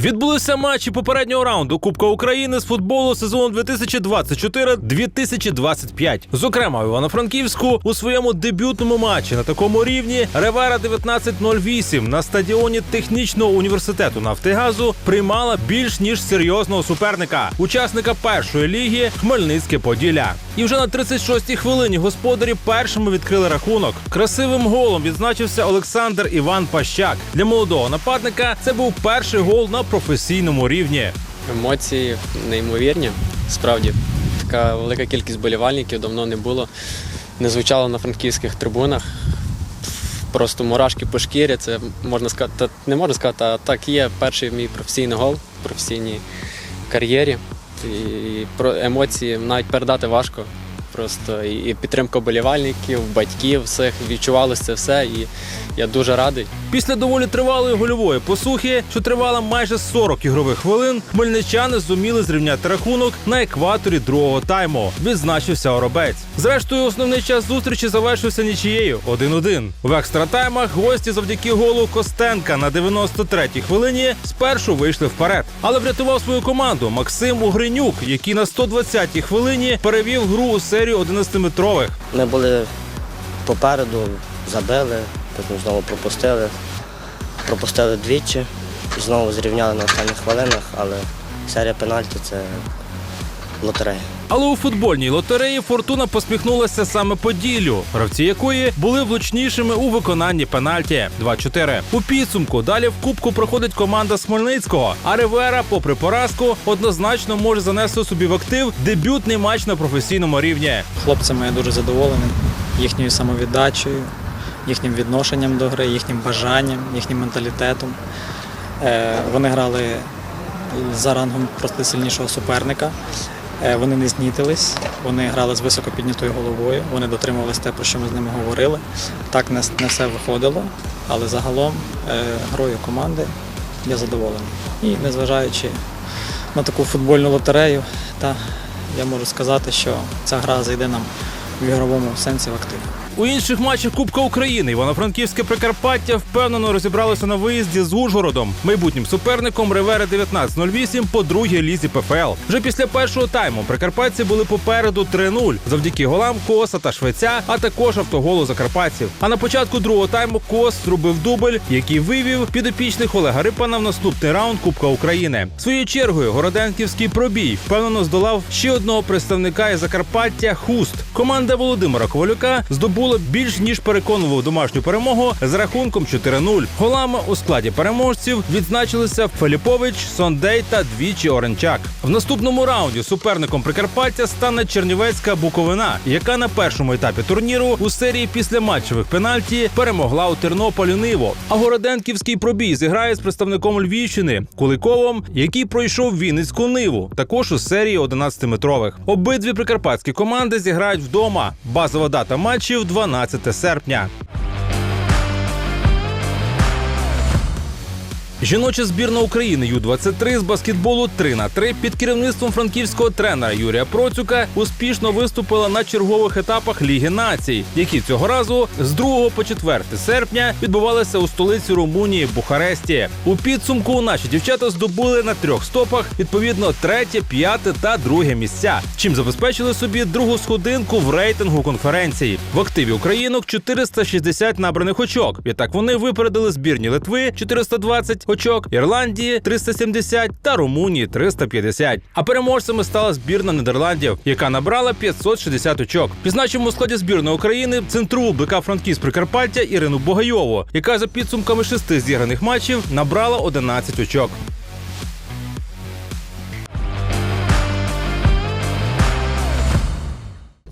Відбулися матчі попереднього раунду Кубка України з футболу сезону 2024-2025. Зокрема, в Івано-Франківську у своєму дебютному матчі на такому рівні Ревера 1908 на стадіоні технічного університету Нафтигазу приймала більш ніж серйозного суперника, учасника першої ліги Хмельницьке Поділля. І вже на 36-й хвилині господарі першими відкрили рахунок. Красивим голом відзначився Олександр Іван Пащак. Для молодого нападника це був перший гол на професійному рівні. Емоції неймовірні. Справді, така велика кількість болівальників давно не було. Не звучало на франківських трибунах. Просто мурашки по шкірі. Це можна сказати, не можна сказати, а так є перший мій професійний гол в професійній кар'єрі. І про емоції навіть передати важко. Просто і підтримка болівальників, батьків, всіх відчувалося це все. І я дуже радий. Після доволі тривалої гольової посухи, що тривала майже 40 ігрових хвилин, хмельничани зуміли зрівняти рахунок на екваторі другого тайму. Відзначився Оробець. Зрештою, основний час зустрічі завершився нічією 1-1. В екстратаймах гості завдяки голу Костенка на 93-й хвилині спершу вийшли вперед. Але врятував свою команду Максим Угринюк, який на 120-й хвилині перевів гру у серію 11-метрових. Ми були попереду, забили, потім знову пропустили. Пропустили двічі і знову зрівняли на останніх хвилинах, але серія пенальті це лотерея. Але у футбольній лотереї фортуна посміхнулася саме Поділлю, гравці якої були влучнішими у виконанні пенальті 2-4. У підсумку далі в кубку проходить команда Смольницького. А Ривера, попри поразку, однозначно може занести собі в актив дебютний матч на професійному рівні. Хлопцями я дуже задоволений їхньою самовіддачею, їхнім відношенням до гри, їхнім бажанням, їхнім менталітетом. Е, Вони грали за рангом просто сильнішого суперника. Е, Вони не знітились, вони грали з високо піднятою головою, вони дотримувалися те, про що ми з ними говорили. Так не, не все виходило, але загалом е, грою команди я задоволений. І незважаючи на таку футбольну лотерею, та я можу сказати, що ця гра зайде нам в ігровому сенсі в актив. У інших матчах Кубка України Івано-Франківське Прикарпаття впевнено розібралося на виїзді з Ужгородом, майбутнім суперником Ревери 1908 по другій лізі ПФЛ. Вже після першого тайму прикарпатці були попереду 3-0 завдяки голам Коса та Швеця, а також автоголу закарпатців. А на початку другого тайму Кос зробив дубль, який вивів підопічних Олега Рипана в наступний раунд Кубка України. Своєю чергою Городенківський пробій впевнено здолав ще одного представника із Закарпаття Хуст. Команда Володимира Ковалюка здобула більш ніж переконливу домашню перемогу з рахунком 4-0. Голами у складі переможців відзначилися Феліпович, Сондей та двічі Оренчак. В наступному раунді суперником Прикарпаття стане Чернівецька Буковина, яка на першому етапі турніру у серії після матчевих пенальті перемогла у Тернополі Ниво. А Городенківський пробій зіграє з представником Львівщини Куликовим, який пройшов Вінницьку Ниву, також у серії 11-метрових. Обидві прикарпатські команди зіграють вдома. Базова дата матчів 12 серпня. Жіноча збірна України Ю-23 з баскетболу 3 на 3 під керівництвом франківського тренера Юрія Процюка успішно виступила на чергових етапах Ліги націй, які цього разу з 2 по 4 серпня відбувалися у столиці Румунії Бухаресті. У підсумку наші дівчата здобули на трьох стопах відповідно третє, п'яте та друге місця, чим забезпечили собі другу сходинку в рейтингу конференції. В активі українок 460 набраних очок. Відтак вони випередили збірні Литви 420 очок, Ірландії 370 та Румунії 350. А переможцями стала збірна Нідерландів, яка набрала 560 очок. Відзначимо у складі збірної України центру БК Франківськ Прикарпаття Ірину Богайову, яка за підсумками шести зіграних матчів набрала 11 очок.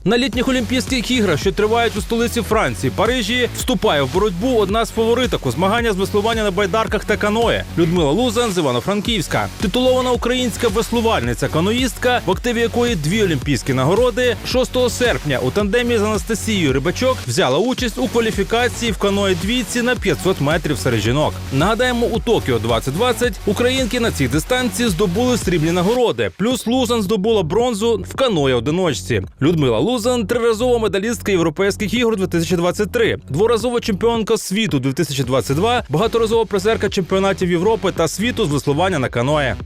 На літніх Олімпійських іграх, що тривають у столиці Франції, Парижі, вступає в боротьбу одна з фавориток у змагання з веслування на байдарках та каное Людмила Лузан з Івано-Франківська. Титулована українська веслувальниця каноїстка, в активі якої дві олімпійські нагороди 6 серпня у тандемі з Анастасією Рибачок взяла участь у кваліфікації в каное двійці на 500 метрів серед жінок. Нагадаємо, у Токіо 2020 українки на цій дистанції здобули срібні нагороди. Плюс Лузан здобула бронзу в каное одиночці. Людмила Лузан Сузан триразова медалістка європейських ігор 2023, дворазова чемпіонка світу 2022, багаторазова призерка чемпіонатів Європи та світу з веслування на каное.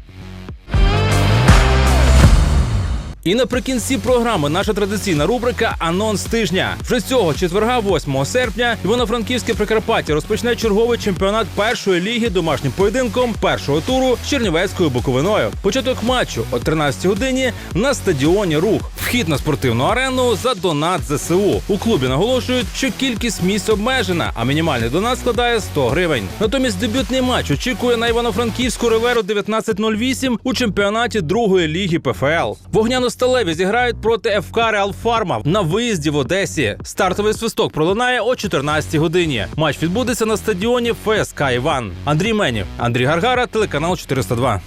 І наприкінці програми наша традиційна рубрика Анонс тижня. Вже цього четверга, 8 серпня, Івано-Франківське Прикарпаття розпочне черговий чемпіонат першої ліги домашнім поєдинком першого туру з Чернівецькою Буковиною. Початок матчу о 13 годині на стадіоні Рух. Вхід на спортивну арену за донат ЗСУ. У клубі наголошують, що кількість місць обмежена, а мінімальний донат складає 100 гривень. Натомість дебютний матч очікує на Івано-Франківську Риверу 1908 у чемпіонаті другої ліги ПФЛ. Вогняно-сталеві зіграють проти ФК Реал Фарма на виїзді в Одесі. Стартовий свисток пролунає о 14 годині. Матч відбудеться на стадіоні ФСК Іван. Андрій Менів, Андрій Гаргара, телеканал 402.